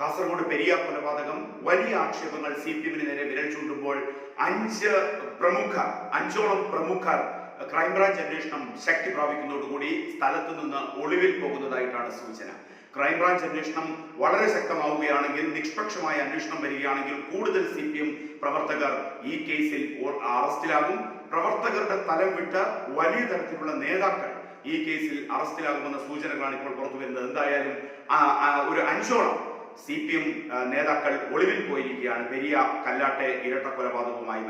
കാസർഗോഡ് പെരിയ കൊലപാതകം വലിയ ആക്ഷേപങ്ങൾ സി പി എമ്മിന് നേരെ വിരൽ ചൂണ്ടുമ്പോൾ അഞ്ച് പ്രമുഖർ അഞ്ചോളം പ്രമുഖർ ക്രൈംബ്രാഞ്ച് അന്വേഷണം ശക്തി പ്രാപിക്കുന്നതോടുകൂടി സ്ഥലത്ത് നിന്ന് ഒളിവിൽ പോകുന്നതായിട്ടാണ് സൂചന. ക്രൈംബ്രാഞ്ച് അന്വേഷണം വളരെ ശക്തമാവുകയാണെങ്കിൽ നിഷ്പക്ഷമായ അന്വേഷണം വരികയാണെങ്കിൽ കൂടുതൽ സി പി എം പ്രവർത്തകർ ഈ കേസിൽ അറസ്റ്റിലാകും. പ്രവർത്തകരുടെ തലം വിട്ട് വലിയ തരത്തിലുള്ള നേതാക്കൾ ഈ കേസിൽ അറസ്റ്റിലാകുമെന്ന സൂചനകളാണ് ഇപ്പോൾ പുറത്തു വരുന്നത് എന്തായാലും ഒരു അഞ്ചോളം സി പി എം നേതാക്കൾ ഒളിവിൽ പോയിരിക്കുകയാണ്. പെരിയ കല്ലാട്ടെ ഇരട്ട കൊലപാതകവുമായി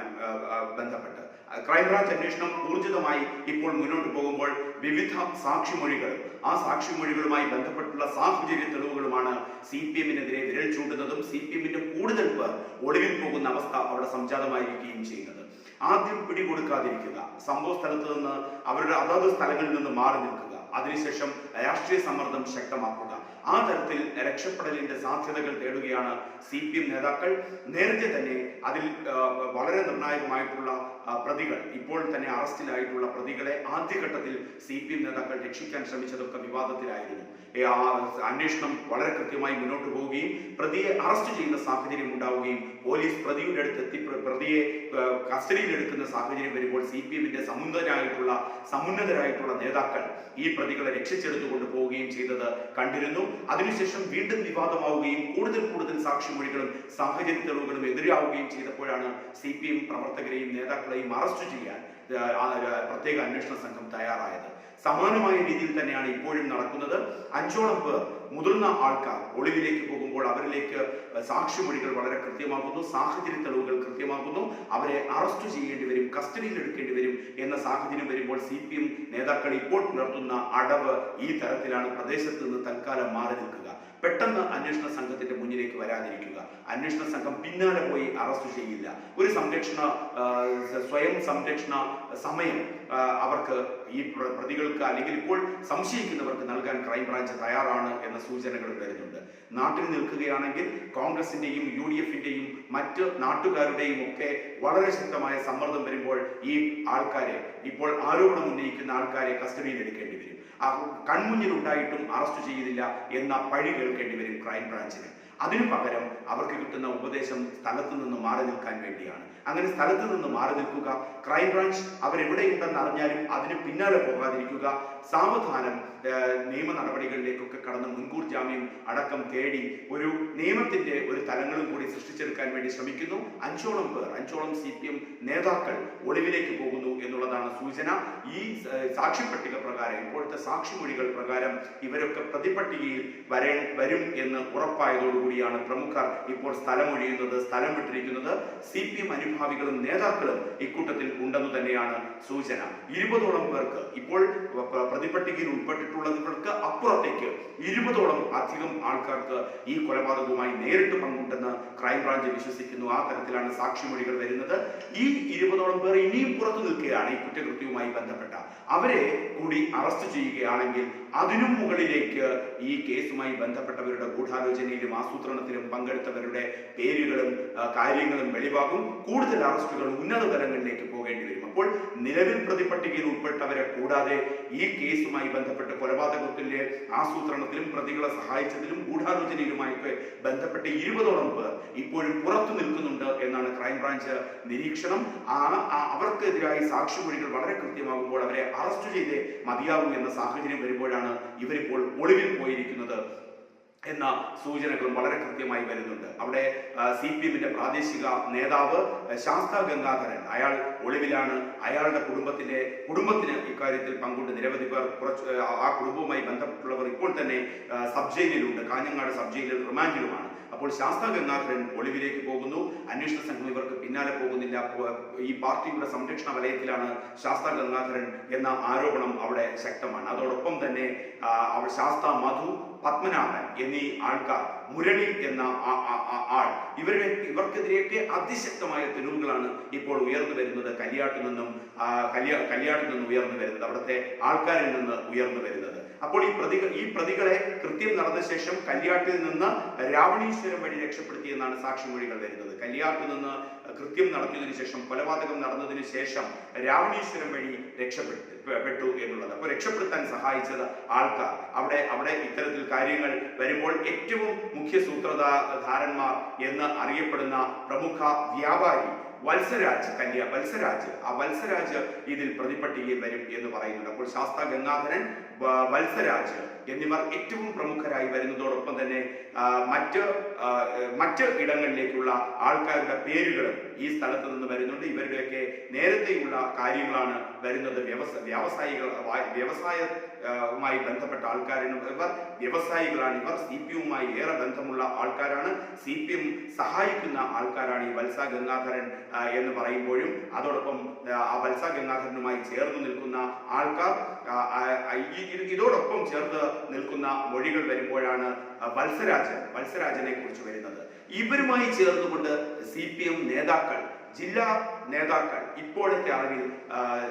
ബന്ധപ്പെട്ട്. ക്രൈംബ്രാഞ്ച് അന്വേഷണം ഊർജിതമായി ഇപ്പോൾ മുന്നോട്ട് പോകുമ്പോൾ വിവിധ സാക്ഷിമൊഴികൾ ആ സാക്ഷിമൊഴികളുമായി ബന്ധപ്പെട്ടുള്ള സാഹചര്യ തെളിവുകളുമാണ് സി പി എമ്മിനെതിരെ വിരൽ ചൂണ്ടുന്നതും സി പി എമ്മിന്റെ കൂടുതൽ പേർ ഒളിവിൽ പോകുന്ന അവസ്ഥ അവിടെ സംജാതമായിരിക്കുകയും ചെയ്യുന്നത്. ആദ്യം പിടികൊടുക്കാതിരിക്കുക. സംഭവ സ്ഥലത്ത് നിന്ന് അവരുടെ അതത് സ്ഥലങ്ങളിൽ നിന്ന് മാറി നിൽക്കുക. അതിനുശേഷം രാഷ്ട്രീയ സമ്മർദ്ദം ശക്തമാക്കുക. ആ തരത്തിൽ രക്ഷപ്പെടലിന്റെ സാധ്യതകൾ തേടുകയാണ് സി പി എം നേതാക്കൾ. നേരത്തെ തന്നെ അതിൽ വളരെ നിർണായകമായിട്ടുള്ള പ്രതികൾ ഇപ്പോൾ തന്നെ അറസ്റ്റിലായിട്ടുള്ള പ്രതികളെ ആദ്യഘട്ടത്തിൽ സി പി എം നേതാക്കൾ രക്ഷിക്കാൻ ശ്രമിച്ചതൊക്കെ വിവാദത്തിലായിരുന്നു. അന്വേഷണം വളരെ കൃത്യമായി മുന്നോട്ട് പോവുകയും പ്രതിയെ അറസ്റ്റ് ചെയ്യുന്ന സാഹചര്യം ഉണ്ടാവുകയും പോലീസ് പ്രതിയുടെ അടുത്ത് എത്തി പ്രതിയെ കസ്റ്റഡിയിലെടുക്കുന്ന സാഹചര്യം വരുമ്പോൾ സി പി എമ്മിന്റെ സമുന്നതരായിട്ടുള്ള സമുന്നതരായിട്ടുള്ള നേതാക്കൾ ഈ പ്രതികളെ രക്ഷിച്ചെടുത്തുകൊണ്ട് പോവുകയും ചെയ്തത് കണ്ടിരുന്നു. അതിനുശേഷം വീണ്ടും വിവാദമാവുകയും കൂടുതൽ കൂടുതൽ സാക്ഷിമൊഴികളും സാഹചര്യ തെളിവുകളും എതിരാവുകയും ചെയ്തപ്പോഴാണ് സി പി എം പ്രവർത്തകരെയും നേതാക്കളെയും അറസ്റ്റ് ചെയ്യാൻ ആ, ആ, പ്രത്യേക അന്വേഷണ സംഘം തയ്യാറായത്. സമാനമായ രീതിയിൽ തന്നെയാണ് ഇപ്പോഴും നടക്കുന്നത്. അഞ്ചോളം പേർ മുതിർന്ന ആൾക്കാർ ഒളിവിലേക്ക് പോകുമ്പോൾ അവരിലേക്ക് സാക്ഷിമൊഴികൾ വളരെ കൃത്യമാക്കുന്നു സാഹചര്യ തെളിവുകൾ കൃത്യമാക്കുന്നു. അവരെ അറസ്റ്റ് ചെയ്യേണ്ടി വരും കസ്റ്റഡിയിൽ എടുക്കേണ്ടി വരും എന്ന സാഹചര്യം വരുമ്പോൾ സി പി എം നേതാക്കൾ ഇപ്പോൾ പുലർത്തുന്ന അടവ് ഈ തരത്തിലാണ്. പ്രദേശത്ത് നിന്ന് തൽക്കാലം മാറി നിൽക്കുക. പെട്ടെന്ന് അന്വേഷണ സംഘത്തിന്റെ മുന്നിലേക്ക് വരാതിരിക്കുക. അന്വേഷണ സംഘം പിന്നാലെ പോയി അറസ്റ്റ് ചെയ്യില്ല. ഒരു സംരക്ഷണ സ്വയം സംരക്ഷണ സമയം അവർക്ക് ഈ പ്ര- പ്രതികൾക്ക് അല്ലെങ്കിൽ ഇപ്പോൾ സംശയിക്കുന്നവർക്ക് നൽകാൻ ക്രൈംബ്രാഞ്ച് തയ്യാറാണ് എന്ന സൂചനകൾ വരുന്നുണ്ട്. നാട്ടിൽ നിൽക്കുകയാണെങ്കിൽ കോൺഗ്രസിന്റെയും യു ഡി എഫിന്റെയും മറ്റ് നാട്ടുകാരുടെയും ഒക്കെ വളരെ ശക്തമായ സമ്മർദ്ദം വരുമ്പോൾ ഈ ആൾക്കാരെ ഇപ്പോൾ ആരോപണം ഉന്നയിക്കുന്ന ആൾക്കാരെ കസ്റ്റഡിയിൽ എടുക്കേണ്ടി വരും. ഉണ്ടായിട്ടും അറസ്റ്റ് ചെയ്തില്ല എന്ന പഴി കേൾക്കേണ്ടി വരും ക്രൈംബ്രാഞ്ചിന് അതിനു പകരം അവർക്ക് കിട്ടുന്ന ഉപദേശം സ്ഥലത്ത് നിന്ന് മാറി നിൽക്കാൻ വേണ്ടിയാണ്. അങ്ങനെ സ്ഥലത്ത് നിന്ന് മാറി നിൽക്കുക ക്രൈംബ്രാഞ്ച് അവരെവിടെയുണ്ടെന്ന് അറിഞ്ഞാലും അതിന് പിന്നാലെ പോകാതിരിക്കുക സാവധാനം നിയമ നടപടികളിലേക്കൊക്കെ കടന്ന് മുൻകൂർ ജാമ്യം അടക്കം തേടി ഒരു നിയമത്തിന്റെ ഒരു തലങ്ങളും കൂടി സൃഷ്ടിച്ചെടുക്കാൻ വേണ്ടി ശ്രമിക്കുന്നു. അഞ്ചോളം പേർ അഞ്ചോളം സി പി എം നേതാക്കൾ ഒളിവിലേക്ക് പോകുന്നു എന്നുള്ളതാണ് സൂചന. ഈ ഏഹ്, സാക്ഷിപ്പട്ടിക പ്രകാരം ഇപ്പോഴത്തെ സാക്ഷിമൊഴികൾ പ്രകാരം ഇവരൊക്കെ പ്രതിപട്ടികയിൽ വരേ വരും എന്ന് ഉറപ്പായതോടുകൂടിയാണ് പ്രമുഖർ ഇപ്പോൾ സ്ഥലമൊഴിയുന്നത് സ്ഥലം വിട്ടിരിക്കുന്നത്. സി പി എം അനുഭാവികളും നേതാക്കളും ഇക്കൂട്ടത്തിൽ ഉണ്ടെന്ന് തന്നെയാണ് സൂചന. ഇരുപതോളം പേർക്ക് ഇപ്പോൾ പ്ര- പ്രതിപട്ടികയിൽ ഉൾപ്പെട്ടിട്ടുള്ളവർക്ക് അപ്പുറത്തേക്ക് ഇരുപതോളം അധികം ആൾക്കാർക്ക് ഈ കൊലപാതകവുമായി നേരിട്ട് പങ്കുണ്ടെന്ന് ക്രൈംബ്രാഞ്ച് വിശ്വസിക്കുന്നു. ആ തരത്തിലാണ് സാക്ഷിമൊഴികൾ വരുന്നത്. ഈ ഇരുപതോളം പേർ ഇനിയും പുറത്തു നിൽക്കുകയാണ് ഈ കുറ്റകൃത്യവുമായി ബന്ധപ്പെട്ട. അവരെ കൂടി അറസ്റ്റ് ചെയ്യുകയാണെങ്കിൽ അതിനും മുകളിലേക്ക് ഈ കേസുമായി ബന്ധപ്പെട്ടവരുടെ ഗൂഢാലോചനയിലും ആസൂത്രണത്തിലും പങ്കെടുത്തവരുടെ പേരുകളും കാര്യങ്ങളും വെളിവാകും. കൂടുതൽ അറസ്റ്റുകൾ ഉന്നത തലങ്ങളിലേക്ക് പോകേണ്ടി വരും. അപ്പോൾ നിലവിൽ പ്രതിപട്ടികയിൽ ഉൾപ്പെട്ടവരെ കൂടാതെ ഈ കേസുമായി ബന്ധപ്പെട്ട് കൊലപാതകത്തിന്റെ ആസൂത്രണത്തിലും പ്രതികളെ സഹായിച്ചതിലും ഗൂഢാലോചനയിലുമായൊക്കെ ബന്ധപ്പെട്ട് ഇരുപതോളം പേർ ഇപ്പോഴും പുറത്തു നിൽക്കുന്നുണ്ട് എന്നാണ് ക്രൈംബ്രാഞ്ച് നിരീക്ഷണം. അവർക്കെതിരായി സാക്ഷിമൊഴികൾ വളരെ കൃത്യമാകുമ്പോൾ അവരെ അറസ്റ്റ് ചെയ്തേ മതിയാകൂ എന്ന സാഹചര്യം വരുമ്പോഴാണ് ഇവരിപ്പോൾ ഒളിവിൽ പോയിരിക്കുന്നത്. എന്ന സൂചനകളും വളരെ കൃത്യമായി വരുന്നുണ്ട്. അവിടെ സി പി എമ്മിന്റെ പ്രാദേശിക നേതാവ് ശാസ്ത ഗംഗാധരൻ. അയാൾ ഒളിവിലാണ്. അയാളുടെ കുടുംബത്തിന്റെ കുടുംബത്തിന് ഇക്കാര്യത്തിൽ പങ്കുണ്ട്. നിരവധി പേർ കുറച്ച് ആ, കുടുംബവുമായി ബന്ധപ്പെട്ടുള്ളവർ ഇപ്പോൾ തന്നെ സബ് ജയിലിലുണ്ട് കാഞ്ഞങ്ങാട് സബ് ജയിലിൽ റിമാൻഡിലുമാണ്. അപ്പോൾ ശാസ്ത ഗംഗാധരൻ ഒളിവിലേക്ക് പോകുന്നു. അന്വേഷണ സംഘം ഇവർക്ക് പിന്നാലെ പോകുന്നില്ല. ഈ പാർട്ടിയുടെ സംരക്ഷണ വലയത്തിലാണ് ശാസ്ത ഗംഗാധരൻ എന്ന ആരോപണം അവിടെ ശക്തമാണ്. അതോടൊപ്പം തന്നെ ശാസ്ത മധു പത്മനാഭൻ എന്നീ ആൾക്കാർ മുരളി എന്ന ആൾ ഇവരുടെ ഇവർക്കെതിരെയൊക്കെ അതിശക്തമായ തെളിവുകളാണ് ഇപ്പോൾ ഉയർന്നു വരുന്നത്. കല്യാട്ടിൽ നിന്നും കല്യാ കല്യാട്ടിൽ നിന്നും ഉയർന്നു വരുന്നത്. അവിടുത്തെ ആൾക്കാരിൽ നിന്ന് ഉയർന്നു വരുന്നത്. അപ്പോൾ ഈ പ്രതികൾ ഈ പ്രതികളെ കൃത്യം നടന്ന ശേഷം കല്യാട്ടിൽ നിന്ന് രാവണീശ്വരം വഴി രക്ഷപ്പെടുത്തിയെന്നാണ് സാക്ഷിമൊഴികൾ വരുന്നത്. കല്യാട്ടിൽ നിന്ന് കൃത്യം നടത്തിയതിനു ശേഷം കൊലപാതകം നടന്നതിനു ശേഷം രാവണീശ്വരം വഴി രക്ഷപ്പെട്ടു പെട്ടു എന്നുള്ളത്. അപ്പോൾ രക്ഷപ്പെടുത്താൻ സഹായിച്ചത് ആൾക്കാർ. അവിടെ അവിടെ ഇത്തരത്തിൽ കാര്യങ്ങൾ വരുമ്പോൾ ഏറ്റവും മുഖ്യ സൂത്രധാരന്മാർ എന്ന് അറിയപ്പെടുന്ന പ്രമുഖ വ്യാപാരി വത്സരാജ് കല്യ വത്സരാജ് ആ വത്സരാജ് ഇതിൽ പ്രതിപട്ടികയിൽ വരും എന്ന് പറയുന്നുണ്ട്. അപ്പോൾ ശാസ്ത്ര ഗംഗാധരൻ വത്സരാജ് എന്നിവർ ഏറ്റവും പ്രമുഖരായി വരുന്നതോടൊപ്പം തന്നെ മറ്റ് മറ്റ് ഇടങ്ങളിലേക്കുള്ള ആൾക്കാരുടെ പേരുകളും ഈ സ്ഥലത്ത് നിന്ന് വരുന്നുണ്ട്. ഇവരുടെയൊക്കെ നേരത്തെയുള്ള കാര്യങ്ങളാണ് വരുന്നത്. വ്യവസ വ്യാവസായികൾ വ്യവസായവുമായി ബന്ധപ്പെട്ട ആൾക്കാരാണ് ഇവർ വ്യവസായികളാണ്. ഇവർ സി പി എമ്മുമായി ഏറെ ബന്ധമുള്ള ആൾക്കാരാണ്. സി പി എം സഹായിക്കുന്ന ആൾക്കാരാണ് ഈ വത്സ ഗംഗാധരൻ എന്ന് പറയുമ്പോഴും അതോടൊപ്പം ആ, വത്സ ഗംഗാധരനുമായി ചേർന്ന് നിൽക്കുന്ന ആൾക്കാർ ഈ- ഇതോടൊപ്പം ചേർത്ത് നിൽക്കുന്ന മൊഴികൾ വരുമ്പോഴാണ് വത്സരാജൻ വത്സരാജനെ കുറിച്ച് വരുന്നത്. ഇവരുമായി ചേർന്നുകൊണ്ട് സി പി എം നേതാക്കൾ ജില്ലാ നേതാക്കൾ ഇപ്പോഴത്തെ അറിവിൽ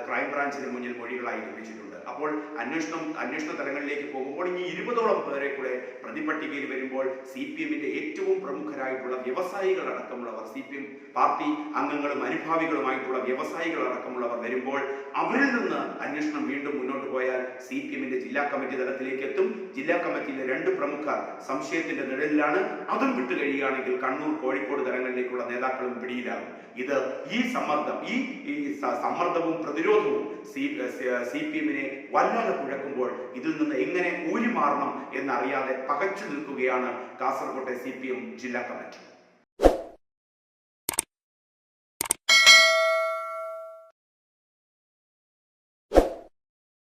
ക്രൈംബ്രാഞ്ചിന് മുന്നിൽ മൊഴികളായി ലഭിച്ചിട്ടുണ്ട് അപ്പോൾ അന്വേഷണം അന്വേഷണ തലങ്ങളിലേക്ക് പോകുമ്പോൾ ഇനി ഇരുപതോളം പേരെ കൂടെ പ്രതിപട്ടികയിൽ വരുമ്പോൾ സി പി എമ്മിന്റെ ഏറ്റവും പ്രമുഖരായിട്ടുള്ള വ്യവസായികൾ അടക്കമുള്ളവർ സി പി എം പാർട്ടി അംഗങ്ങളും അനുഭാവികളുമായിട്ടുള്ള വ്യവസായികൾ അടക്കമുള്ളവർ വരുമ്പോൾ അവരിൽ നിന്ന് അന്വേഷണം വീണ്ടും മുന്നോട്ട് പോയാൽ സി പി എമ്മിന്റെ ജില്ലാ കമ്മിറ്റി തലത്തിലേക്ക് എത്തും. ജില്ലാ കമ്മിറ്റിയിലെ രണ്ട് പ്രമുഖർ സംശയത്തിന്റെ നിഴലിലാണ്. അതും വിട്ടുകഴിയുകയാണെങ്കിൽ കണ്ണൂർ കോഴിക്കോട് തലങ്ങളിലേക്കുള്ള നേതാക്കളും പിടിയിലാകും. ഇത് ഈ സമ്മർദ്ദം ഈ ഈ സമ്മർദ്ദവും പ്രതിരോധവും സി സി പി എമ്മിനെ വല്ലാതെ കുഴക്കുമ്പോൾ ഇതിൽ നിന്ന് എങ്ങനെ ഊരി മാറണം എന്നറിയാതെ പകച്ചു നിൽക്കുകയാണ് കാസർകോട്ടെ സി ജില്ലാ കമ്മിറ്റി.